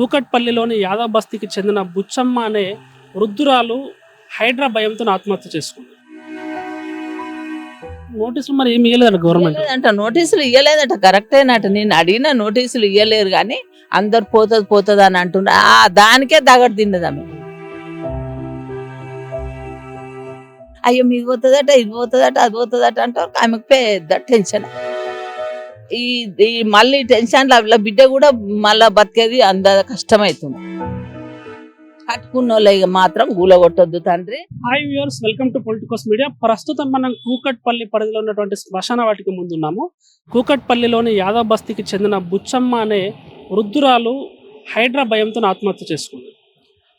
కూకట్పల్లిలోని యాదవ్ బస్తీకి చెందిన బుచ్చమ్మ అనే వృద్ధురాలు హైడ్రా భయంతో ఆత్మహత్య చేసుకుంది. నోటీసులు మరి ఏమి ఇవ్వలేదంట గవర్నమెంట్? అంట నోటీసులు ఇవ్వలేదంట కరెక్టేనట నేను అడిగిన నోటీసులు ఇవ్వలేరు కానీ అందరు పోతుంది పోతుంది అని అంటున్నా ఆ దానికే దగడు తిన్నది ఆమె. అయ్యో మీకు పోతుందట ఇది పోతుందట అది పోతుందట అంటే ఆమెకు పెద్ద టెన్షన్. ఈ ఈ మళ్ళీ టెన్షన్ అట్లా బిడ్డ కూడా మళ్ళా బతికేది అంత కష్టమవుతుంది కట్టుకున్న వాళ్ళకి మాత్రం గూలగొట్టొద్దు తండ్రి. Hi viewers welcome to Politicos media ప్రస్తుతం మనం కూకట్పల్లి పరిధిలో ఉన్నటువంటి శ్మశాన వాటికి ముందు ఉన్నాము కూకట్పల్లిలోని యాదవ్ బస్తీకి చెందిన బుచ్చమ్మ అనే వృద్ధురాలు హైడ్రా భయంతో ఆత్మహత్య చేసుకుంది.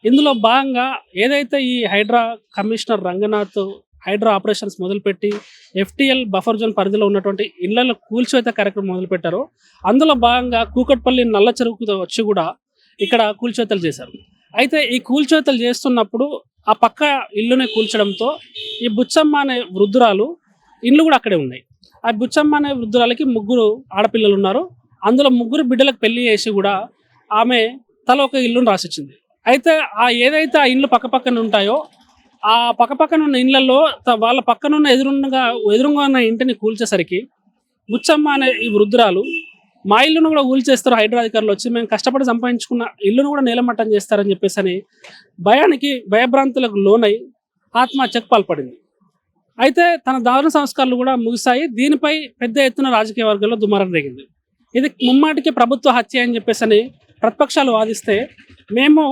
ఇందులో భాగంగా ఏదైతే ఈ Hydraa commissioner Ranganath hydro operations మొదలుపెట్టి ఎఫ్టిఎల్ బఫర్ జోన్ పరిధిలో ఉన్నటువంటి ఇళ్ళలో కూల్చివేత కార్యక్రమం మొదలుపెట్టారో. అందులో భాగంగా కూకట్పల్లి నల్ల చెరువుకు వచ్చి కూడా ఇక్కడ కూల్చివేతలు చేశారు. అయితే ఈ కూల్చివేతలు చేస్తున్నప్పుడు ఆ పక్క ఇల్లునే కూల్చడంతో ఈ బుచ్చమ్మ అనే వృద్ధురాలు ఇండ్లు కూడా అక్కడే ఉన్నాయి. ఆ బుచ్చమ్మ అనే వృద్ధురాలకి ముగ్గురు ఆడపిల్లలు ఉన్నారు. అందులో ముగ్గురు బిడ్డలకు పెళ్ళి చేసి కూడా ఆమె తల ఒక ఇల్లును రాసిచ్చింది. అయితే ఆ ఏదైతే ఆ ఇండ్లు పక్క పక్కన ఉంటాయో ఆ పక్క పక్కన ఉన్న ఇండ్లలో త- వాళ్ళ పక్కన ఉన్న ఎదురుగా ఎదురుగా ఉన్న ఇంటిని కూల్చేసరికి బుచ్చమ్మ అనే ఈ వృద్ధురాలు మా ఇల్లును కూడా కూల్చేస్తారు హైడ్రా అధికారులు వచ్చి మేము కష్టపడి సంపాదించుకున్న ఇల్లును కూడా నేలమట్టం చేస్తారని చెప్పేసి అని భయానికి భయభ్రాంతులకు లోనై ఆత్మహత్యకు పాల్పడింది. అయితే తన దారుణ సంస్కారాలు కూడా ముగిశాయి. దీనిపై పెద్ద ఎత్తున రాజకీయ వర్గాల్లో దుమారం రేగింది. ఇది ముమ్మాటికి ప్రభుత్వ హత్య అని చెప్పేసి అని ప్రతిపక్షాలు వాదిస్తే మేము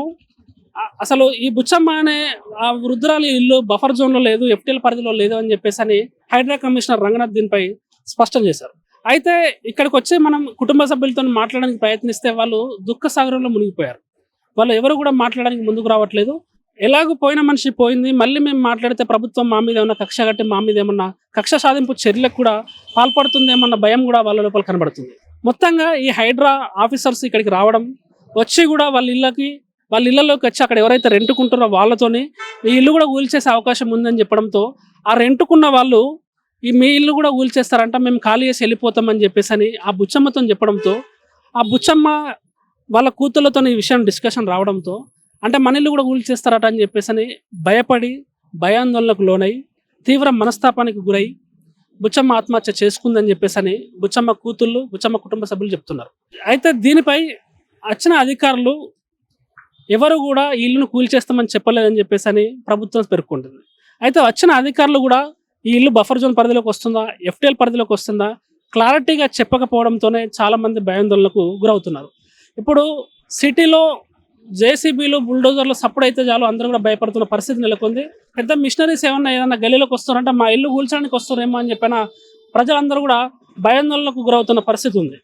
అసలు ఈ బుచ్చమ్మ అనే ఆ వృద్ధురాలి ఇల్లు బఫర్ జోన్లో లేదు ఎఫ్టీఎల్ పరిధిలో లేదు అని చెప్పేసి అని హైడ్రా కమిషనర్ రంగనాథ్ దీనిపై స్పష్టం చేశారు. అయితే ఇక్కడికి వచ్చి మనం కుటుంబ సభ్యులతో మాట్లాడడానికి ప్రయత్నిస్తే వాళ్ళు దుఃఖ సాగరంలో మునిగిపోయారు. వాళ్ళు ఎవరు కూడా మాట్లాడడానికి ముందుకు రావట్లేదు. ఎలాగో పోయిన మనిషి పోయింది మళ్ళీ మేము మాట్లాడితే ప్రభుత్వం మా మీద ఏమన్నా కక్ష కట్టి మా మీద ఏమన్నా కక్ష సాధింపు చర్యలకు కూడా పాల్పడుతుందేమన్న భయం కూడా వాళ్ళ లోపల కనబడుతుంది. మొత్తంగా ఈ హైడ్రా ఆఫీసర్స్ ఇక్కడికి రావడం వచ్చి కూడా వాళ్ళ ఇళ్ళకి వాళ్ళ ఇళ్ళలోకి వచ్చి అక్కడ ఎవరైతే రెంటుకుంటారో వాళ్ళతోనే మీ ఇల్లు కూడా కూల్చేసే అవకాశం ఉందని చెప్పడంతో ఆ రెంటుకున్న వాళ్ళు ఈ మీ ఇల్లు కూడా కూల్చేస్తారంట మేము ఖాళీ చేసి వెళ్ళిపోతామని చెప్పేసి అని ఆ బుచ్చమ్మతో చెప్పడంతో ఆ బుచ్చమ్మ వాళ్ళ కూతుళ్ళతో ఈ విషయం డిస్కషన్ రావడంతో అంటే మన ఇల్లు కూడా కూల్చేస్తారట అని చెప్పేసి అని భయపడి భయాందోళనకు లోనై తీవ్ర మనస్తాపానికి గురై బుచ్చమ్మ ఆత్మహత్య చేసుకుందని చెప్పేసి అని బుచ్చమ్మ కూతుళ్ళు బుచ్చమ్మ కుటుంబ సభ్యులు చెప్తున్నారు. అయితే దీనిపై వచ్చిన అధికారులు ఎవరు కూడా ఇల్లును కూల్చేస్తామని చెప్పలేదని చెప్పేసి అని ప్రభుత్వం పేర్కొంటుంది. అయితే వచ్చిన అధికారులు కూడా ఈ ఇల్లు బఫర్ జోన్ పరిధిలోకి వస్తుందా ఎఫ్టీఎల్ పరిధిలోకి వస్తుందా క్లారిటీగా చెప్పకపోవడంతోనే చాలామంది భయాందోళనకు గురవుతున్నారు. ఇప్పుడు సిటీలో జేసీబీలు బుల్డోజర్లు సపోర్ట్ అయితే చాలు అందరూ కూడా భయపడుతున్న పరిస్థితి నెలకొంది. పెద్ద మిషనరీస్ ఏమన్నా ఏదన్నా గలీలోకి వస్తున్నారంటే మా ఇల్లు కూల్చడానికి వస్తున్నారేమో అని చెప్పిన ప్రజలందరూ కూడా భయాందోళనకు గురవుతున్న పరిస్థితి ఉంది.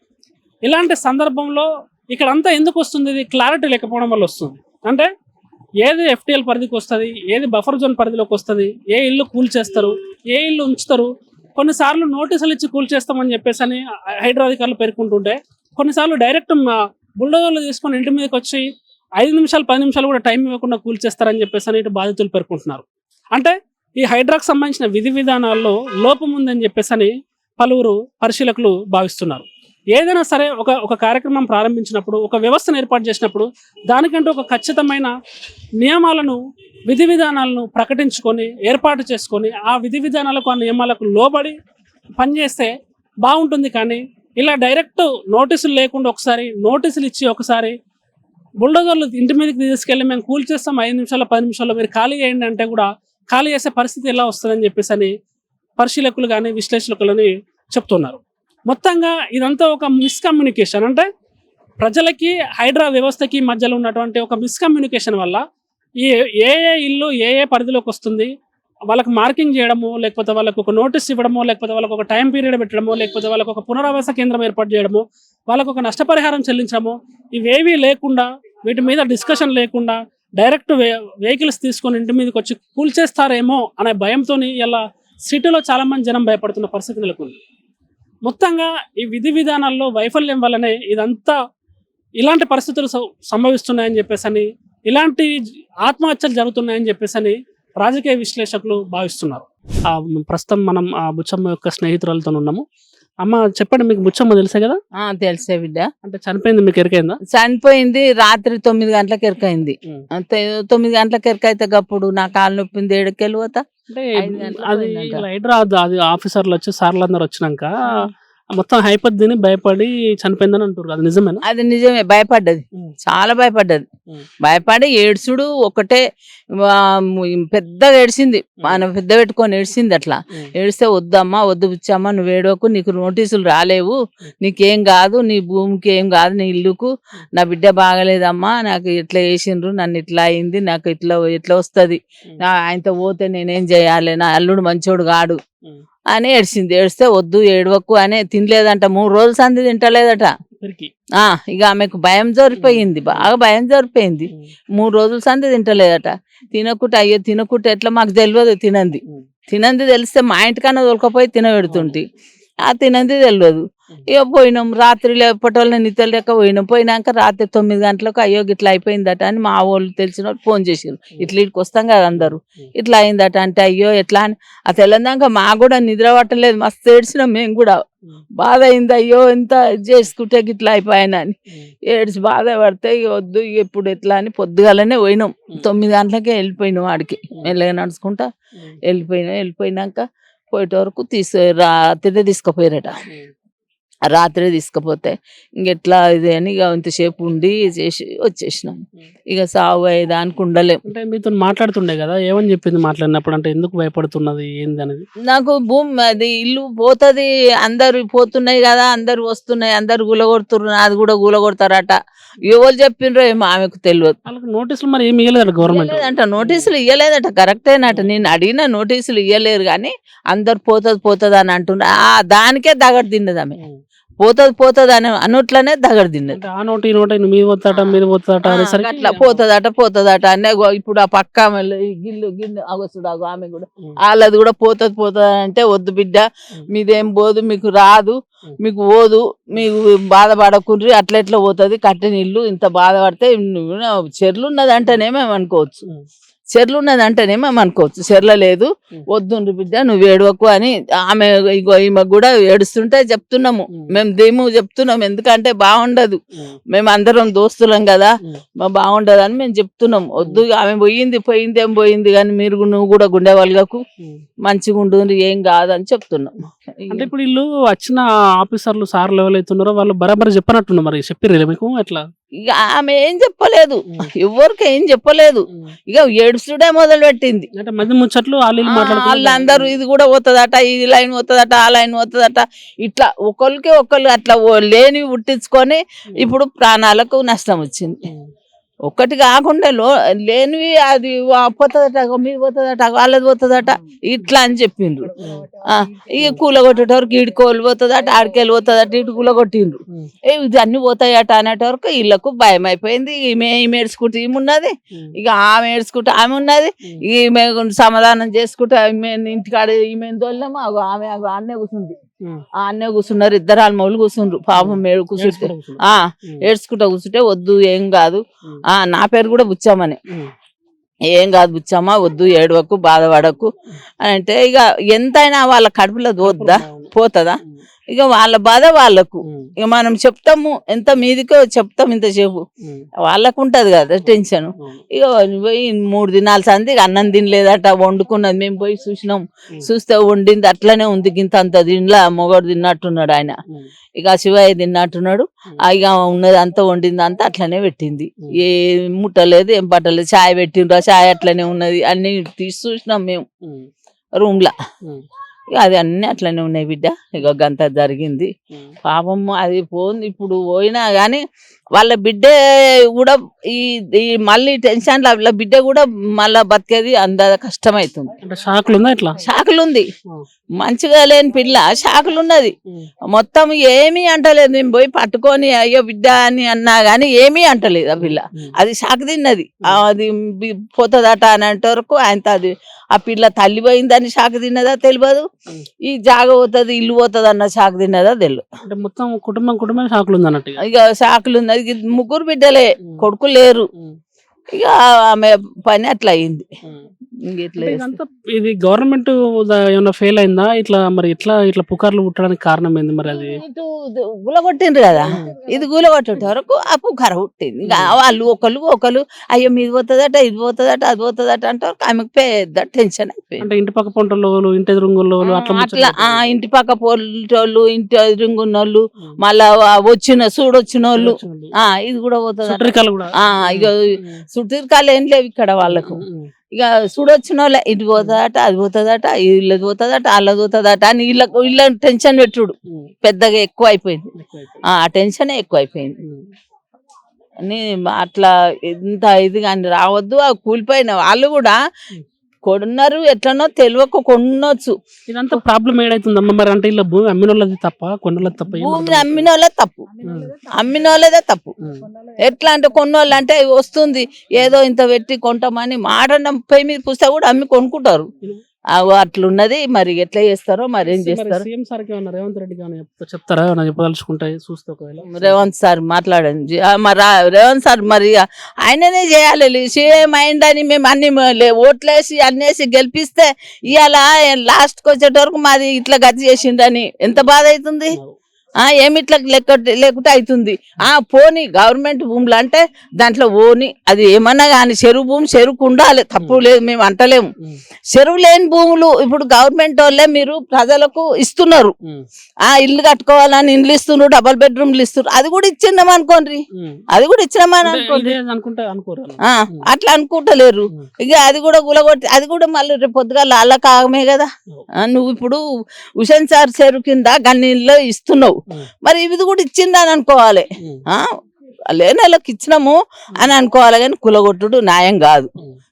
ఇలాంటి సందర్భంలో ఇక్కడ అంతా ఎందుకు వస్తుంది? ఇది క్లారిటీ లేకపోవడం వల్ల వస్తుంది. అంటే ఏది ఎఫ్టీఎల్ పరిధికి వస్తుంది? ఏది బఫర్ జోన్ పరిధిలోకి వస్తుంది? ఏ ఇల్లు కూల్ చేస్తారు? ఏ ఇల్లు ఉంచుతారు? కొన్నిసార్లు నోటీసులు ఇచ్చి కూల్ చేస్తామని చెప్పేసి అని హైడ్రా అధికారులు పేర్కొంటుంటే కొన్నిసార్లు డైరెక్ట్ బుల్డోజర్లు తీసుకొని ఇంటి మీదకి వచ్చి ఐదు నిమిషాలు పది నిమిషాలు కూడా టైం ఇవ్వకుండా కూల్ చేస్తారని చెప్పేసి అని ఇటు బాధితులు పేర్కొంటున్నారు. అంటే ఈ హైడ్రాకు సంబంధించిన విధి విధానాల్లో లోపం ఉందని చెప్పేసి అని పలువురు పరిశీలకులు భావిస్తున్నారు. ఏదైనా సరే ఒక ఒక కార్యక్రమం ప్రారంభించినప్పుడు ఒక వ్యవస్థను ఏర్పాటు చేసినప్పుడు దానికంటూ ఒక ఖచ్చితమైన నియమాలను విధి విధానాలను ప్రకటించుకొని ఏర్పాటు చేసుకొని ఆ విధి విధానాలకు ఆ నియమాలకు లోబడి పనిచేస్తే బాగుంటుంది కానీ ఇలా డైరెక్ట్ నోటీసులు లేకుండా ఒకసారి నోటీసులు ఇచ్చి ఒకసారి బుల్డోజర్లు ఇంటి మీదకి తీసుకెళ్ళి మేము కూల్ చేస్తాం ఐదు నిమిషాలు పది నిమిషాల్లో మీరు ఖాళీ చేయండి అంటే కూడా ఖాళీ చేసే పరిస్థితి ఎలా వస్తుందని చెప్పేసి అని పరిశీలకులు కానీ విశ్లేషకులని చెప్తున్నారు. మొత్తంగా ఇదంతా ఒక మిస్కమ్యూనికేషన్ అంటే ప్రజలకి హైడ్రా వ్యవస్థకి మధ్యలో ఉన్నటువంటి ఒక మిస్కమ్యూనికేషన్ వల్ల ఈ ఏ ఏ ఇల్లు ఏ ఏ పరిధిలోకి వస్తుంది వాళ్ళకి మార్కింగ్ చేయడము లేకపోతే వాళ్ళకు ఒక నోటీస్ ఇవ్వడము లేకపోతే వాళ్ళకి ఒక టైం పీరియడ్ పెట్టడము లేకపోతే వాళ్ళకి ఒక పునరావాస కేంద్రం ఏర్పాటు చేయడము వాళ్ళకు ఒక నష్టపరిహారం చెల్లించడము ఇవేవీ లేకుండా వీటి మీద డిస్కషన్ లేకుండా డైరెక్ట్ వే వెహికల్స్ తీసుకొని ఇంటి మీదకి వచ్చి కూల్చేస్తారేమో అనే భయంతో ఇలా సిటీలో చాలా మంది జనం భయపడుతున్న పరిస్థితి నెలకొంది. మొత్తంగా ఈ విధి విధానాల్లో వైఫల్యం వల్లనే ఇదంతా ఇలాంటి పరిస్థితులు సం- సంభవిస్తున్నాయని చెప్పేసి అని ఇలాంటి ఆత్మహత్యలు జరుగుతున్నాయని చెప్పేసి అని రాజకీయ విశ్లేషకులు భావిస్తున్నారు. ప్రస్తుతం మనం ఆ బుచ్చమ్మ యొక్క స్నేహితురాలతో ఉన్నాము. అమ్మ చెప్పండి మీకు బుచ్చమ్మ తెలుసే కదా? ఆ, తెలుసే బిడ్డ. అంటే చనిపోయింది మీకు ఎరికైందా? చనిపోయింది రాత్రి తొమ్మిది గంటలకు ఎరకైంది. అంతే తొమ్మిది గంటలకు ఎరకైతే గప్పుడు నా కాలు నొప్పింది ఏడుకెళ్ళి పోతా. అంటే ఐదు గంటలకు అది పోయిందంట. హైడ్రా అది ఆఫీసర్లు వచ్చి సార్లు అందరు వచ్చినాక మొత్తం హైపర్ తిని భయపడి చనిపోయిందని అంటారు అది నిజమేనా? అది నిజమే భయపడ్డది. చాలా భయపడ్డది. భయపడి ఏడ్చుడు ఒకటే పెద్దగా ఏడ్చింది. మనం పెద్ద పెట్టుకొని ఏడ్చింది అట్లా. ఏడిస్తే వద్దమ్మా వద్దు పిచ్చమ్మా నువ్వు ఏడవకు నీకు నోటీసులు రాలేవు. నీకేం కాదు నీ భూమికి ఏం కాదు నీ ఇల్లుకు. నా బిడ్డ బాగలేదమ్మా నాకు ఇట్లా వేసిండ్రు నన్ను ఇట్లా అయింది నాకు ఇట్లా ఇట్లా వస్తుంది. ఆయనతో పోతే నేనేం చేయాలి? నా అల్లుడు మంచోడు కాడు. అని ఏడ్చింది. ఏడిస్తే వద్దు ఏడవకు అని తినలేదంట. మూడు రోజులు సంది తింటలేదట. ఇక ఆమెకు భయం జరిపోయింది. బాగా భయం జరిపోయింది. మూడు రోజులు సంది తింటలేదట. తినకుంటే అయ్యో తినకుంటే ఎట్లా మాకు తెలియదు తినంది. తినంది తెలిస్తే మా ఇంటికన్నా దొరకపోయి తినబెడుతుంటి. ఆ తినంది తెలియదు ఇక పోయినాం రాత్రి లేపటోళ్ళని నిద్ర లేక పోయినాం. పోయినాక రాత్రి తొమ్మిది గంటలకు అయ్యో ఇట్లా అయిపోయిందట అని మా వాళ్ళు తెలిసిన వాళ్ళు ఫోన్ చేసారు ఇట్లా ఇటుకు వస్తాం కదా అందరూ. ఇట్లా అయిందట అంటే అయ్యో ఎట్లా అని. ఆ తెల్లందాక మా కూడా నిద్ర పట్టలేదు మస్తు ఏడ్చినాం మేము కూడా. బాధ అయింది అయ్యో ఎంత చేసుకుంటే ఇట్లా అయిపోయాను అని. ఏడ్చి బాధ పడితే ఇక వద్దు ఇక ఇప్పుడు ఎట్లా అని పొద్దుగాలనే పోయినాం. తొమ్మిది గంటలకే వెళ్ళిపోయినాం ఆడికి. మెల్లగా నడుచుకుంటా వెళ్ళిపోయినాం వెళ్ళిపోయినాక పోయేట వరకు తీసు రాత్రి తీసుకుపోయారట. రాత్రి తీసుకుపోతే ఇంకెట్లా ఇది అని ఇక ఇంతసేపు ఉండి చేసి వచ్చేసినాం. ఇక సాగు అయ్యేదానికి ఉండలేం. అంటే మీతో మాట్లాడుతుండే కదా ఏమని చెప్పింది మాట్లాడినప్పుడు? అంటే ఎందుకు భయపడుతున్నది ఏంది అనేది? నాకు భూమి అది ఇల్లు పోతుంది అందరు పోతున్నాయి కదా అందరు వస్తున్నాయి అందరు గులగొడుతున్నారు అది కూడా గులగొడతారట. ఎవరు చెప్పిండ్రో ఏమో ఆమెకు తెలియదు. వాళ్ళకి నోటీసులు మరి ఏమి ఇవ్వలేదు గవర్నమెంట్ ఇయ్యలేదంట నోటీసులు ఇయ్యలేదట కరెక్టేనట నేను అడిగిన నోటీసులు ఇయ్యలేరు కానీ అందరు పోతుంది పోతుంది అని అంటున్నారు ఆ దానికే దగడు తిన్నది ఆమె. పోతుంది పోతుంది అని దగడు తిన్నది అంటే ఆ నోటి నోటి మీరు పోతాట ఆ, అట్లా పోతుందట పోతుందట అనే ఇప్పుడు ఆ పక్క గిల్లు గిల్లు అగొస్తుడు అగో ఆమె కూడా. వాళ్ళది కూడా పోతుంది పోతుంది అంటే వద్దు బిడ్డ. మీదేం పోదు మీకు రాదు. మీకు పోదు మీకు బాధపడకుండ్రి అట్లా ఎట్లా పోతుంది కట్టిన ఇల్లు ఇంత బాధపడితే చెర్లు ఉన్నదంటేనే మేము అనుకోవచ్చు చెర్లు ఉన్నదంటేనే మేము అనుకోవచ్చు చెర్ల లేదు. వద్దుండ్రి బిడ్డ నువ్వు ఏడవకు అని ఆమె ఇగో ఈమె కూడా ఏడుస్తుంటే చెప్తున్నాము. మేము దేము చెప్తున్నాం ఎందుకంటే బాగుండదు. మేము అందరం దోస్తులం కదా. మా బాగుండదు అని మేము చెప్తున్నాం వద్దు ఆమె పోయింది పోయింది ఏం పోయింది కానీ మీరు నువ్వు కూడా గుండె వాళ్ళకు. మంచిగా ఉండు ఏం కాదని చెప్తున్నాం అంటే ఇప్పుడు వీళ్ళు వచ్చిన ఆఫీసర్లు సార్లు ఎవరైతున్నారో వాళ్ళు బరాబర్ చెప్పనట్టున్నారు మరి చెప్పిర్రు మీకు? ఎట్లా? ఇక ఆమె ఏం చెప్పలేదు. ఎవరికి ఏం చెప్పలేదు. ఇక ఏడుస్తుడే మొదలు పెట్టింది అంటే మధ్య ముచ్చట్లు వాళ్ళు వాళ్ళందరూ ఇది కూడా పోతుందట ఈ లైన్ పోతుందట ఆ లైన్ పోతుందట. ఇట్లా ఒకరికి ఒకరు అట్లా ఓ- లేని పుట్టించుకొని ఇప్పుడు ప్రాణాలకు నష్టం వచ్చింది. ఒక్కటి కాకుండా లో లేనివి అది పోతుందట మీది పోతుందట వాళ్ళది పోతుందట ఇట్లా అని చెప్పిండ్రు ఇక కూల కొట్టేటవరకు ఈడుకోలు పోతుందట ఆడికెళ్ళి పోతుందట ఇటు కూల. ఏ ఇది అన్ని పోతాయట అనేటవరకు వీళ్ళకు భయం అయిపోయింది ఈమె ఈమె ఏడ్చుకుంటే ఈమె ఉన్నది. ఇక ఆమె ఏడ్చుకుంటే ఆమె ఉన్నది. ఈమె సమాధానం చేసుకుంటే ఈమె ఇంటికాడ ఈమె దొల్లము ఆమె అగో అన్నే కూర్చుంది. ఆ. అన్నే కూర్చున్నారు ఇద్దరు ఆల్మౌలు కూర్చుండ్రు. పాపం ఏడు కూర్చుంటే. ఆ. ఏడ్చుకుంటా కూర్చుంటే వద్దు ఏం కాదు. ఆ నా పేరు కూడా బుచ్చమ్మనే. ఉమ్. ఏం కాదు బుచ్చమ్మ వద్దు ఏడవకు బాధపడకు. అని అంటే ఇక ఎంతైనా వాళ్ళ కడుపులో వద్దా పోతుందా. ఇక వాళ్ళ బాధ వాళ్ళకు. ఇక మనం చెప్తాము ఎంత మీదికో చెప్తాం ఇంతసేపు. వాళ్ళకు ఉంటది కదా టెన్షన్. ఇక పోయి మూడు దినాల సంది అన్నం తినలేదట వండుకున్నది. మేము పోయి చూసినాం. చూస్తే వండింది అట్లనే ఉంది. గింత అంత తినలా మొగడు తిన్నట్టున్నాడు ఆయన. ఇక శివయ్య తిన్నట్టున్నాడు. ఇక ఉన్నది అంతా వండింది అంతా అట్లనే పెట్టింది. ఏ ముట్టలేదు ఏం పట్టలేదు చాయ్ పెట్టిండ్రు చాయ్ అట్లనే ఉన్నది. అన్ని తీసి చూసినాం మేము. ఉమ్. అది అన్ని అట్లనే ఉన్నాయి బిడ్డ ఇక గంత జరిగింది. పాపం అది పోయింది ఇప్పుడు పోయినా గానీ వాళ్ళ బిడ్డ కూడా ఈ ఈ మళ్ళీ టెన్షన్ వాళ్ళ బిడ్డ కూడా మళ్ళా బతికేది అంద కష్టమవుతుంది అంటే షాక్లు ఉందా ఇట్లా? షాకులు ఉంది. మంచిగా లేని పిల్ల షాకులు ఉన్నది. మొత్తం ఏమీ అంటలేదు. నేను పోయి పట్టుకొని అయ్యో బిడ్డ అని అన్నా గానీ ఏమీ అంటలేదు ఆ పిల్ల. అది షాక్ తిన్నది. అది పోతుందట అని అంటే వరకు ఆయన అది ఆ పిల్ల తల్లి పోయిందని షాక్ తిన్నదా తెలియదు. ఈ జాగ పోతుంది ఇల్లు పోతుంది అన్న షాక్ తిన్నదా తెలియదు అంటే మొత్తం కుటుంబం కుటుంబం షాక్లు ఉంది అన్నట్టు ఇక. షాకులు ఉన్నది ఇక ముగ్గురు బిడ్డలే. కొడుకు లేరు. ఇక ఆమె పని అట్లా అయింది ఇది గవర్నమెంట్ ఏమైనా ఫెయిల్ అయిందా? ఇట్లా మరి ఇట్లా ఇట్లా పుకార్లు పుట్టడానికి కారణం ఏంది మరి అది? ఇటు గులగొట్టిండ్రు కదా? ఇది గులగొట్టే వరకు ఆ పుకార పుట్టింది. ఇంకా వాళ్ళు ఒకళ్ళు ఒకళ్ళు అయ్యో మీది పోతుందట ఇది పోతుందట అది పోతుందట అంటే ఆమెకు పెద్ద టెన్షన్ అయిపోయింది. అంటే ఇంటి పక్క పొంటలు ఇంటి ఎదురుంగుల్లో అట్లా అట్లా ఇంటి పక్క పోటోళ్ళు ఇంటి ఎదురుగున్నోళ్ళు ఉం. మళ్ళా వచ్చిన చూడొచ్చిన వాళ్ళు ఇది కూడా పోతుంది ఇక సుతీర్కాలు ఏం లేవు ఇక్కడ వాళ్ళకు. ఇక చూడొచ్చిన వాళ్ళే ఇటు పోతుందట అది పోతుందట ఇళ్ళది పోతుందట వాళ్ళది పోతుందట అని వీళ్ళకు వీళ్ళ టెన్షన్ పెట్టుడు. పెద్దగా ఎక్కువ అయిపోయింది ఆ టెన్షన్ ఎక్కువ అయిపోయింది అని అట్లా ఇంత ఇది కానీ రావద్దు ఆ కూలిపోయిన వాళ్ళు కూడా కొడున్నారు ఎట్లనో తెలియక కొనొచ్చు ఇదంతా ప్రాబ్లం ఏడైతుందమ్మా మరి? అంటే ఇలా భూమి అమ్మిన వాళ్ళది తప్ప కొన్నోళ్ళది తప్ప భూమిని అర్థం అమ్మిన వాళ్ళే తప్పు. అమ్మిన వాళ్ళదే తప్పు. ఎట్లా అంటే కొన్నోళ్ళు అంటే వస్తుంది. ఏదో ఇంత పెట్టి కొంటామని మాట పై మీద పుస్తకం కూడా అమ్మి కొనుక్కుంటారు. అట్లున్నది మరి ఎట్లా చేస్తారో మరి ఏం చేస్తారు? సీఎం రేవంత్ చెప్తారా? చెప్పదలుచుకుంటే చూస్తే ఒకవేళ. రేవంత్ సార్ మాట్లాడండి. మరి రేవంత్ సార్ మరి ఆయననే చేయాలి. సీఎం అయిందని మేము అన్ని ఓట్లేసి అన్నేసి గెలిపిస్తే ఇవాళ లాస్ట్కి వచ్చేటవరకు మాది ఇట్లా గతి చేసిండని ఎంత బాధ అవుతుంది ఆ ఏమి ఇట్లా లెక్క లేకుంటే అవుతుంది ఆ పోని గవర్నమెంట్ భూములు అంటే దాంట్లో ఓని అది ఏమన్నా కానీ చెరువు భూమి చెరువుకు ఉండాలి. తప్పు లేదు మేము అంటలేము. చెరువు లేని భూములు ఇప్పుడు గవర్నమెంట్ వాళ్ళే మీరు ప్రజలకు ఇస్తున్నారు. ఆ ఇల్లు కట్టుకోవాలని ఇండ్లు ఇస్తున్నారు డబల్ బెడ్రూమ్లు ఇస్తున్నారు. అది కూడా ఇచ్చినాం అనుకోండి. అది కూడా ఇచ్చినామని అనుకోండి? అట్లా అనుకుంటలేరు. ఇక అది కూడా గులగొట్టి అది కూడా మళ్ళీ రేపు పొద్దుగా లాల కాగమే కదా నువ్వు ఇప్పుడు హుషన్ సార్ చెరువు కింద గన్నీళ్ళు ఇస్తున్నావు. మరి ఇది కూడా ఇచ్చిందని అనుకోవాలి. లేని వాళ్ళకి ఇచ్చినాము అని అనుకోవాలి కానీ కులగొట్టుడు న్యాయం కాదు.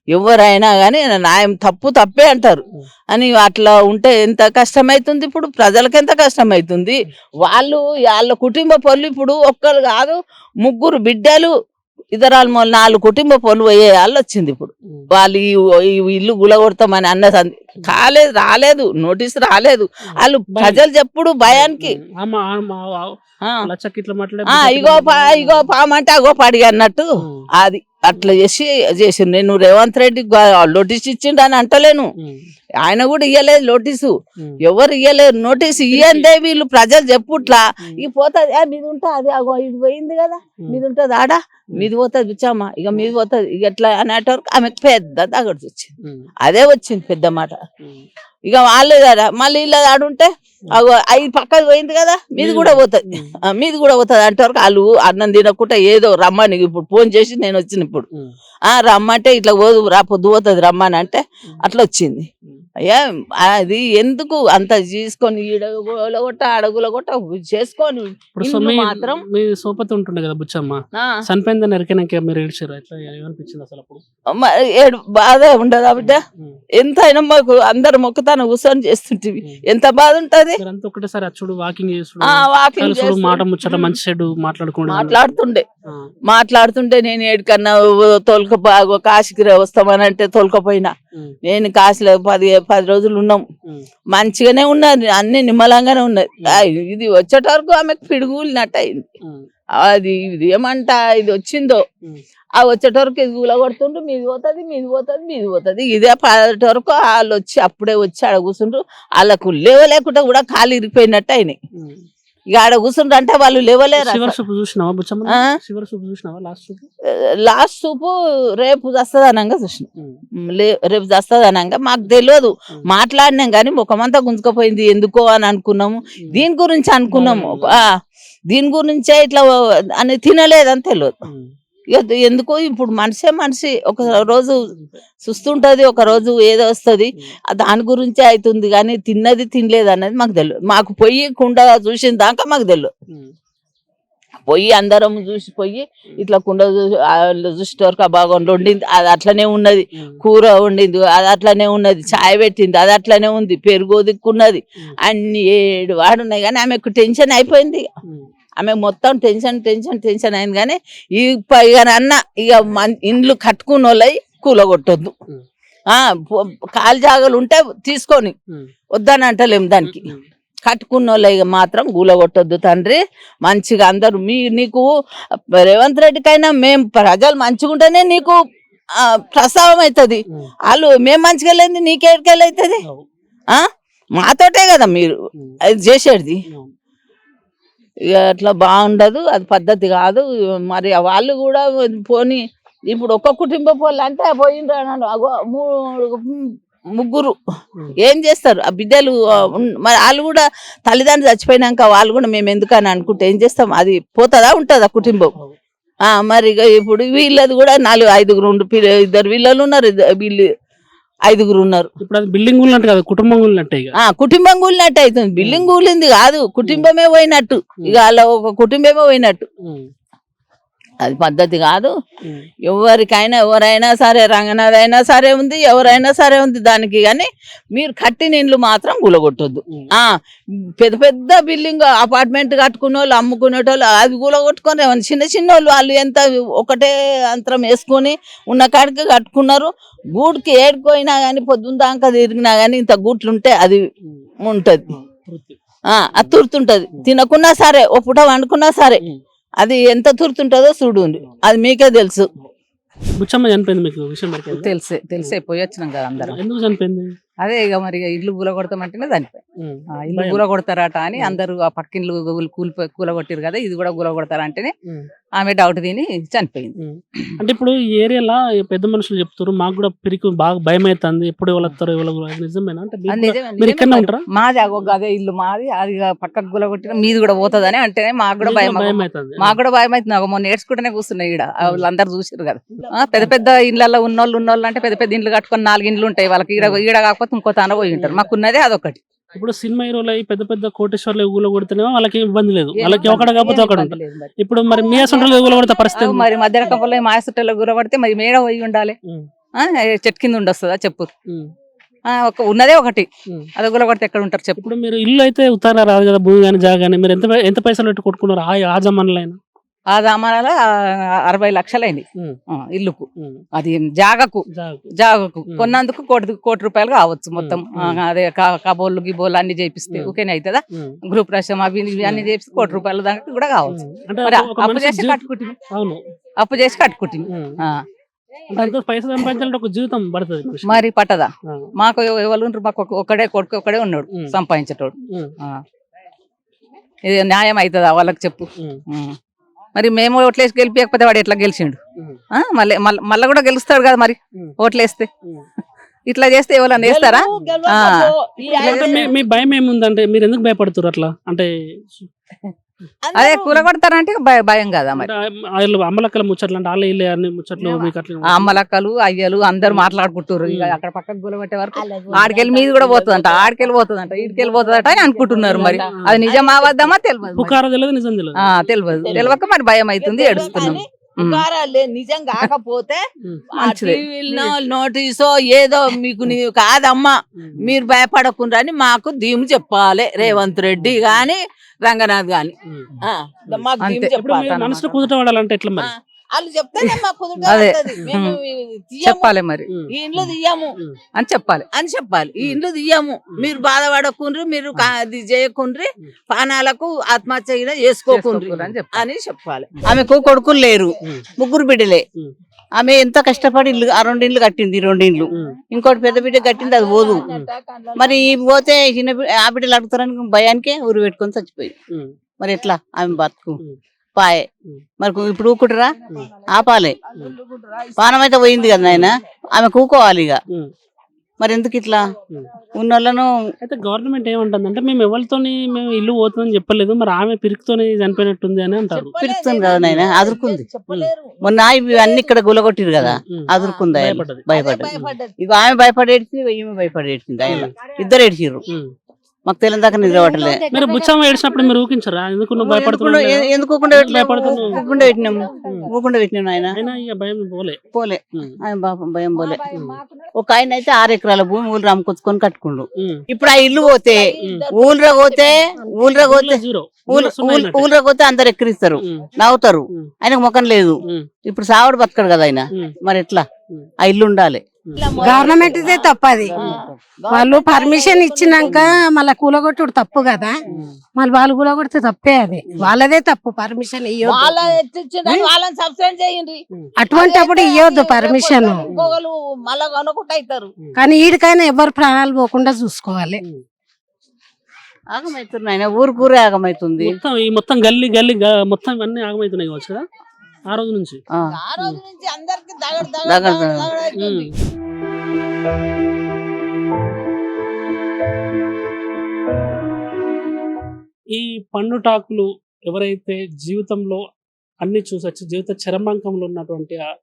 ఎవరైనా కానీ న్యాయం తప్పు తప్పే అంటారు. అని అట్లా ఉంటే ఎంత కష్టమవుతుంది ఇప్పుడు? ప్రజలకు ఎంత కష్టమవుతుంది వాళ్ళు వాళ్ళ కుటుంబ పనులు ఇప్పుడు ఒక్కరు కాదు ముగ్గురు బిడ్డలు ఇతరాలు మొన్న నాలుగు కుటుంబ పనులు పోయే వాళ్ళు వచ్చింది ఇప్పుడు. వాళ్ళు ఇల్లు గులగొడతామని అన్నది అంది. కాలేదు రాలేదు నోటీస్ రాలేదు. వాళ్ళు ప్రజలు చెప్పుడు భయానికి. ఇగో పా ఇగో పామంటే అగో పడిగా అన్నట్టు. అది. అట్లా చేసి చేసి నేను రేవంత్ రెడ్డి నోటీస్ ఇచ్చిండు అని అంటలేను. ఆయన కూడా ఇయ్యలేదు నోటీసు. ఎవరు ఇయ్యలేరు నోటీస్. ఇయ్యందే వీళ్ళు ప్రజలు చెప్పుట్లా. ఇక పోతుంది. మీది ఉంటుంది. అది అగో ఇది పోయింది కదా. మీది ఉంటుంది. ఆడ? మీది పోతుంది బిచ్చమ్మ ఇక మీది పోతుంది. ఇక ఎట్లా అనేటవరకు ఆమెకు పెద్ద తగడు వచ్చింది. అదే వచ్చింది పెద్ద మాట. ఇక వాళ్ళు కదా మళ్ళీ ఇలా ఆడుంటే అగో ఐదు పక్కది పోయింది కదా మీది కూడా పోతుంది. మీది కూడా పోతుంది అంటారు వాళ్ళు అన్నం తినకుండా ఏదో రమ్మని ఇప్పుడు ఫోన్ చేసి నేను వచ్చిన ఇప్పుడు. ఆ రమ్మంటే ఇట్లా పోదు రా పొద్దు పోతుంది రమ్మని అంటే అట్లా వచ్చింది. అయ్యా అది ఎందుకు అంత తీసుకొని ఈడగుల కొట్ట అడగుల కొట్ట చేసుకొని మాత్రం మీ సోపతి ఉంటుండే కదా బుచ్చమ్మ. ఆ, చనిపోయిందని ఎరికినాక మీరు ఏడ్చారు? ఎట్లా ఏమనిపించింది అసలు అప్పుడు? ఏడు బాధ ఉండదా బిడ్డ? ఉం. ఎంతైనా మాకు అందరు మొక్కతాను కూర్చొని చేస్తుంటివి. ఉం. ఎంత బాధ ఉంటది? ఒకటేసారి అచ్చుడు వాకింగ్ చేసుడు. ఆ వాకింగ్ కలుసుడు చేస్తూ- మాట ముచ్చట మంచి చెడు మాట్లాడుకోవడం మాట్లాడుతుండే. మాట్లాడుతుంటే నేను ఏడికన్నా తోలుకపో కాశీకి వస్తామని అంటే తోలుకపోయినా. నేను కాశీలో పది పది రోజులు ఉన్నాం. మంచిగానే ఉన్నది. అన్ని నిమ్మలంగానే ఉన్నది. ఇది వచ్చేట వరకు ఆమెకు పిడుగులినట్టు అయింది. అది ఇది ఏమంట ఇది వచ్చిందో. ఆ వచ్చేట వరకు ఇది కూలగొడుతుండ్రు మీది పోతుంది మీది పోతుంది మీది పోతుంది. ఇదే పదేట వరకు వాళ్ళు వచ్చి అప్పుడే వచ్చి కూర్చుండ్రు. వాళ్ళకు లేవలేకుండా కూడా కాలు ఇరిగిపోయినట్టు అయినాయి. ఇక ఆడ కూర్చుండ్రు అంటే వాళ్ళు లేవలేరు లాస్ట్ సూపు? చూపు రేపు వస్తుంది అనంగా చూసిన రేపు వస్తుంది అనంగా మాకు తెలియదు. మాట్లాడినాం కానీ ముఖమంతా గుంజుకపోయింది. ఎందుకో అని అనుకున్నాము. దీని గురించి అనుకున్నాము. దీని గురించే ఇట్లా అని తినలేదని తెలియదు. ఎందుకో ఇప్పుడు మనిషే మనిషి. ఒక రోజు చూస్తుంటది ఒక రోజు ఏదో వస్తుంది. దాని గురించే అవుతుంది కానీ తిన్నది తినలేదు అనేది మాకు తెలియదు మాకు పొయ్యి కుండ చూసిన దాకా మాకు తెలియదు. పొయ్యి అందరం చూసి పొయ్యి ఇట్లా కుండ చూసి చూసే వరకు ఆ బాగా వండింది అది అట్లనే ఉన్నది. కూర వండింది అది అట్లనే ఉన్నది. చాయ్ పెట్టింది అది అట్లనే ఉంది. పెరుగు దిక్కున్నది. ఉం. అన్ని ఏడు వాడున్నాయి కానీ ఆమెకు టెన్షన్ అయిపోయింది. ఆమె మొత్తం టెన్షన్ టెన్షన్ టెన్షన్ అయింది కానీ ఈ ఇక అన్న ఇక మన్- ఇండ్లు కట్టుకున్న వాళ్ళవి కూలగొట్టొద్దు కాలు జాగలు ఉంటే తీసుకొని. వద్దని అంటలేము దానికి. కట్టుకున్న వాళ్ళకి మాత్రం కూలగొట్టొద్దు తండ్రి. మంచిగా అందరూ మీ నీకు రేవంత్ రెడ్డికైనా మేము ప్రజలు మంచిగా ఉంటేనే నీకు ప్రస్తావం అవుతుంది. వాళ్ళు మేము మంచిగా లేదు నీకేడికెళ్ళి అవుతుంది మాతోటే కదా మీరు చేసేది. అట్లా బాగుండదు అది పద్ధతి కాదు. మరి వాళ్ళు కూడా పోని ఇప్పుడు ఒక్క కుటుంబ పోలు అంటే పోయిండ్రు అన్నాడు. అగో మూడు ముగ్గురు ఏం చేస్తారు? ఆ బిడ్డలు మరి వాళ్ళు కూడా తల్లిదండ్రులు చచ్చిపోయినాక వాళ్ళు కూడా మేము ఎందుకని అనుకుంటే ఏం చేస్తాం? అది పోతుందా ఉంటుందా కుటుంబం? ఆ మరి ఇక ఇప్పుడు వీళ్ళది కూడా నాలుగు ఐదుగురు ఉండు ఇద్దరు వీళ్ళలు ఉన్నారు. వీళ్ళు ఐదుగురు ఉన్నారు. ఇప్పుడు అది బిల్డింగ్ ఉన్నట్టు కాదు కుటుంబం ఇక. ఆ కుటుంబం కూలినట్టు అవుతుంది. బిల్డింగ్ కూలింది కాదు కుటుంబమే పోయినట్టు. ఇక వాళ్ళ ఒక కుటుంబమే పోయినట్టు. ఉమ్. అది పద్ధతి కాదు. ఎవరికైనా ఎవరైనా సరే రంగనాథ్ అయినా సరే ఉంది ఎవరైనా సరే ఉంది దానికి కానీ మీరు కట్టిన ఇండ్లు మాత్రం. ఆ పెద్ద పెద్ద బిల్డింగ్ అపార్ట్మెంట్ కట్టుకునే వాళ్ళు అమ్ముకునేటోళ్ళు అది కూలగొట్టుకొని చిన్న చిన్న వాళ్ళు వాళ్ళు ఎంత ఒకటే అంతరం వేసుకొని ఉన్న కాడికి కట్టుకున్నారు గూడికి ఏడుకోయినా కానీ పొద్దున్న దాకా తిరిగినా కానీ ఇంత గూట్లు ఉంటే అది. ఉంటది ఉమ్. పూర్తి. ఆ అది తురుతుంటది తినకున్నా సరే ఒక పూట వండుకున్నా సరే. అది ఎంత తురుతుంటుందో చూడండి అది మీకే తెలుసు బుచ్చమ్మ చనిపోయింది మీకు విషయం మరి తెలిసే తెలిసే పోయి వచ్చినాం కదా అందరం ఎందుకు చనిపోయింది అదే ఇక మరి ఇక ఇల్లు కూల కొడతామంటేనే చనిపోయి ఇల్లు. కూల కొడతారట అని. అందరూ ఆ పక్కిండ్లు కూలి కూల కొట్టిరు కదా ఇది కూడా కూల కొడతారా అంటేనే ఉమ్. ఆమె డౌట్ తిని చనిపోయింది. అంటే ఇప్పుడు ఈ ఏరియాలో పెద్ద మనుషులు చెప్తారు మాకు కూడా పిరికి బాగా భయం అవుతుంది ఎప్పుడు ఎవరు ఎవరు నిజమేనా? అంటే. ఉంటారా? మాది అదే ఇల్లు మాది అది పక్కకు కూల కొట్టిన మీది కూడా పోతుందని అంటేనే మాకు కూడా భయం అవుతుంది మాకు కూడా భయం అవుతుంది అగో. మొన్న నేర్చుకుంటేనే కూర్చున్నాయి ఆ వాళ్ళందరూ చూసారు కదా. పెద్ద పెద్ద ఇళ్ళల్లో ఉన్నోళ్ళు ఉన్నోళ్ళు అంటే పెద్ద పెద్ద ఇండ్లు కట్టుకొని నాలుగు ఇండ్లు ఉంటాయి వాళ్ళకి. ఈడ ఈడ కాకపోతే ఇంకో తాన పోయి ఉంటారు. మాకు ఉన్నదే అదొకటి. ఇప్పుడు సినిమా హీరోలు అయి పెద్ద పెద్ద కోటేశ్వర్లు ఊళ్ళో కొడితేనేమో వాళ్ళకి ఇబ్బంది లేదు. వాళ్ళకి ఒకడ కాకపోతే ఒకడు ఉంటారు ఇప్పుడు మరి మీ అసలు ఊళ్ళో కొడితే పరిస్థితి? మరి మధ్య రకంలో మా చుట్టాలు గురపడితే మరి మేడ పోయి ఉండాలి. చెట్టు కింద ఉండొస్తుందా చెప్పు. ఒక ఉన్నదే ఒకటి. అది గులగొడితే ఎక్కడ ఉంటారు చెప్పు. ఇప్పుడు మీరు ఇల్లు అయితే ఉత్తర రాదు కదా భూమి కానీ జాగా కానీ మీరు ఎంత ఎంత పైసలు పెట్టి కొట్టుకున్నారు? ఆ ఆ జమాన్లో అయినా ఆ దామానాల అరవై లక్షలైంది ఇల్లుకు. అది జాగకు జాగా. జాగకు. కొన్నందుకు కోటి కోటి రూపాయలు కావచ్చు మొత్తం అదే కబోళ్ళు గిబోళ్ళు అన్ని చేపిస్తే. ఓకేనే అవుతుందా. గ్రూప్ రసం అవి ఇవి అన్ని చేపిస్తే కోటి రూపాయల దాకా కూడా కావచ్చు అప్పు చేసి కట్టుకుంటుంది అప్పు చేసి కట్టుకుంటుంది పైసలు సంపాదించాలంటే ఒక జీవితం పడుతుంది. మరి పట్టదా. మాకు ఎవ- ఎవరు? మాకు ఒక- ఒక్కడే కొడుకు ఒక్కడే ఉన్నాడు. సంపాదించేటోడు. ఇది న్యాయం అవుతుందా వాళ్ళకి చెప్పు. మరి మేము ఓట్లేసి గెలిపించకపోతే వాడు ఎట్లా గెలిచిండు? మళ్ళీ మళ్ళీ మళ్ళీ కూడా గెలుస్తాడు కదా మరి. ఓట్లేస్తే. ఇట్లా చేస్తే ఎవరన్నా వేస్తారా? మీ భయం ఏముందంటే మీరు ఎందుకు భయపడుతున్నారు అట్లా? అంటే అదే కూల కొడతారంటే భయ- భయం కదా మరి. వాళ్ళు అమ్మలక్కల ముచ్చట్లు అంటే వాళ్ళ ఇల్లు అన్ని ముచ్చట్లు మీకు అట్లా ఆ అమ్మలక్కలు అయ్యలు అందరు మాట్లాడుకుంటారు ఇక అక్కడ పక్కకు గుల పెట్టే వరకు. ఆడికెళ్ళి మీది కూడా పోతుందంట ఆడికెళ్ళి పోతుందంట ఈడికెళ్ళి పోతుందట అని అనుకుంటున్నారు మరి. అది నిజం అవద్దామా తెలియదు. తెలియదు. తెలియక మరి భయం అవుతుంది ఏడుస్తున్నాం. పుకారాలే నిజం కాకపోతే నోటీసో ఏదో మీకు నీ కాదమ్మా. మీరు భయపడకుండా అని మాకు ధీము చెప్పాలి. రేవంత్ రెడ్డి గాని రంగనాథ్ గాని. మనసులో కుదుట పడాలంటే ఎట్లా వాళ్ళు చెప్తేనే మాకు కుదురుగా అదే. ఉంటది. మేము తీయము చెప్పాలి మరి. ఈ ఇండ్లు తీయము. అని చెప్పాలి అని చెప్పాలి ఈ ఇండ్లు తీయము మీరు బాధపడకుండ్రి మీరు కా- అది చేయకుండ్రి ఉమ్. పానాలకు ఆత్మహత్య కూడా చేసుకోకుండ్రి అని చెప్పాలి. అని చెప్పాలి ఆమెకు కొడుకులు లేరు. ముగ్గురు బిడ్డలే. ఆమె ఎంత కష్టపడి ఇల్లు ఆ రెండు ఇల్లు కట్టింది ఈ రెండు ఉమ్. ఇంకోటి పెద్ద బిడ్డ కట్టింది అది పోదు మరి ఈ పోతే చిన్న ఆ బిడ్డలు అడుగుతారని భయానికే ఊరు పెట్టుకొని చచ్చిపోయి ఉమ్. మరి ఎట్లా ఆమె బతుకు. పాయే. మరి ఇప్పుడు ఊకుంటారా. ఆపాలే. పానం అయితే పోయింది కదా నాయన. ఆమె కూకోవాలి ఇక. మరి ఎందుకు ఇట్లా? ఉమ్. ఉన్నోళ్ళను అయితే గవర్నమెంట్ ఏమంటుంది అంటే మేము ఎవరితోని మేము ఇల్లు పోతుందని చెప్పలేదు మరి ఆమె పిరికితోని చనిపోయినట్టుంది అని అంటారు. పిలుస్తుంది కదా నాయన. అదురుకుంది. మొన్న ఇవి అన్ని ఇక్కడ గులగొట్టిరు కదా. అదురుకుంది ఆయన? భయపడ్డది. ఇక ఆమె భయపడేడ్చింది ఈమె భయపడేడ్చింది ఆయన. ఇద్దరు ఏడ్చిర్రు. మాకు తెలియని దాకా నిద్ర పట్టలే. మీరు బుచ్చమ్మ ఏడ్చినప్పుడు మీరు ఊకించరా ఎందుకు నువ్వు భయపడుతున్నావు ఎందుకు భయపడుతున్నావు? ఊకుండా పెట్టినాము. ఊకుండా పెట్టినాము ఆయన. భయం పోలే. పోలే. ఆయన పాపం భయం పోలే. ఒక ఆయన అయితే ఆరు ఎకరాల భూమి ఊళ్ళు రామకొచ్చుకొని కట్టుకుండు. ఇప్పుడు ఆ ఇల్లు పోతే ఊళ్ళో పోతే ఊళ్ళో పోతే ఊళ్ళో పోతే అందరు ఎక్కిరిస్తారు. నవ్వుతారు. ఆయనకు ముఖం లేదు. ఇప్పుడు సావడు బతకడు కదా ఆయన. మరి ఎట్లా? ఆ ఇల్లు ఉండాలి. గవర్నమెంట్ దే తప్పది వాళ్ళు పర్మిషన్ ఇచ్చినాక మళ్ళీ కూలగొట్టుడు తప్పు కదా. మళ్ళీ వాళ్ళు కూలగొడితే తప్పే అది. వాళ్ళదే తప్పు పర్మిషన్ అటువంటి అప్పుడు ఇవ్వద్దు పర్మిషన్ కానీ ఈడికైనా ఎవరు ప్రాణాలు పోకుండా చూసుకోవాలి. ఆగమవుతుంది ఆయన ఊరు కూరే ఆగమవుతుంది మొత్తం ఈ మొత్తం గల్లీ గల్లీ మొత్తం ఇవన్నీ ఆగమవుతున్నాయి కావచ్చు కదా? ఆ రోజు నుంచి ఆ. ఆ రోజు నుంచి అందరికి దగడ దగడ దగడ దగడ. దగడ అవుతుంది. ఈ పండుటాకులు ఎవరైతే జీవితంలో అన్ని చూసొచ్చి జీవిత చరమాంకంలో ఉన్నటువంటి ఆ-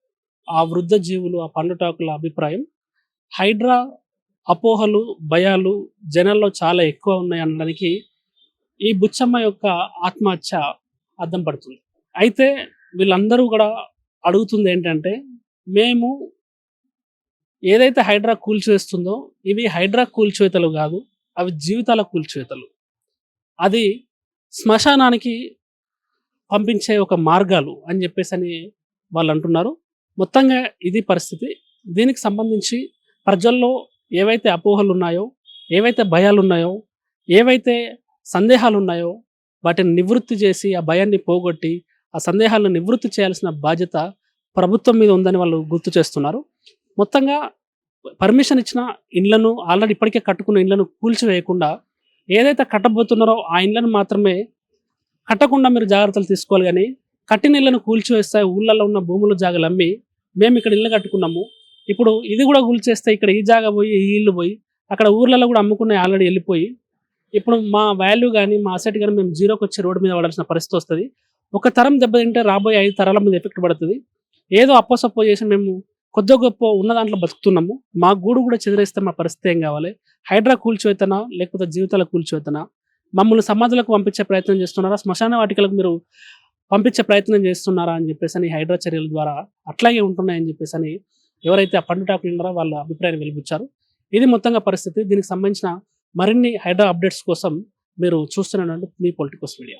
ఆ వృద్ధ జీవులు ఆ పండుటాకుల అభిప్రాయం హైడ్రా అపోహలు భయాలు జనాల్లో చాలా ఎక్కువ ఉన్నాయి అనడానికి ఈ బుచ్చమ్మ యొక్క ఆత్మహత్య అద్దం పడుతుంది అయితే వీళ్ళందరూ కూడా అడుగుతుంది ఏంటంటే మేము ఏదైతే హైడ్రా కూల్చివేస్తుందో ఇవి హైడ్రా కూల్చివేతలు కాదు అవి జీవితాల కూల్చివేతలు. అది శ్మశానానికి పంపించే ఒక మార్గాలు అని చెప్పేసి అని వాళ్ళు అంటున్నారు. మొత్తంగా ఇది పరిస్థితి. దీనికి సంబంధించి ప్రజల్లో ఏవైతే అపోహలు ఉన్నాయో ఏవైతే భయాలు ఉన్నాయో ఏవైతే సందేహాలు ఉన్నాయో వాటిని నివృత్తి చేసి ఆ భయాన్ని పోగొట్టి ఆ సందేహాలను నివృత్తి చేయాల్సిన బాధ్యత ప్రభుత్వం మీద ఉందని వాళ్ళు గుర్తు చేస్తున్నారు. మొత్తంగా పర్మిషన్ ఇచ్చిన ఇండ్లను ఆల్రెడీ ఇప్పటికే కట్టుకున్న ఇండ్లను కూల్చివేయకుండా ఏదైతే కట్టబోతున్నారో ఆ ఇండ్లను మాత్రమే కట్టకుండా మీరు జాగ్రత్తలు తీసుకోవాలి కానీ కట్టిన ఇళ్ళను కూల్చివేస్తే ఊళ్ళల్లో ఉన్న భూములు జాగలు అమ్మి మేము ఇక్కడ ఇల్లు కట్టుకున్నాము. ఇప్పుడు ఇది కూడా కూల్చేస్తే ఇక్కడ ఈ జాగా పోయి ఈ ఇల్లు పోయి అక్కడ ఊర్లలో కూడా అమ్ముకున్నాయి ఆల్రెడీ వెళ్ళిపోయి ఇప్పుడు మా వాల్యూ కానీ మా అసెట్ కానీ మేము జీరోకి వచ్చి రోడ్డు మీద పడాల్సిన పరిస్థితి వస్తుంది. ఒక తరం దెబ్బతింటే రాబోయే ఐదు తరాల మీద ఎఫెక్ట్ పడుతుంది. ఏదో అప్పసప్పో చేసి మేము కొద్ది గొప్ప ఉన్న దాంట్లో బతుకుతున్నాము. మా గూడు కూడా చెదిరేస్తే మా పరిస్థితి ఏం కావాలి? హైడ్రా కూల్చివేతనా లేకపోతే జీవితాల కూల్చివేతనా మమ్మల్ని సమాధులకు పంపించే ప్రయత్నం చేస్తున్నారా? శ్మశాన వాటికలకు మీరు పంపించే ప్రయత్నం చేస్తున్నారా అని చెప్పేసి అని హైడ్రా చర్యల ద్వారా అట్లాగే ఉంటున్నాయని చెప్పేసి అని ఎవరైతే ఆ పండుటాకులు ఉన్నారో వాళ్ళ అభిప్రాయం వెలిబుచ్చారు. ఇది మొత్తంగా పరిస్థితి. దీనికి సంబంధించిన మరిన్ని హైడ్రా అప్డేట్స్ కోసం మీరు చూస్తున్నటువంటి మీ politicals media.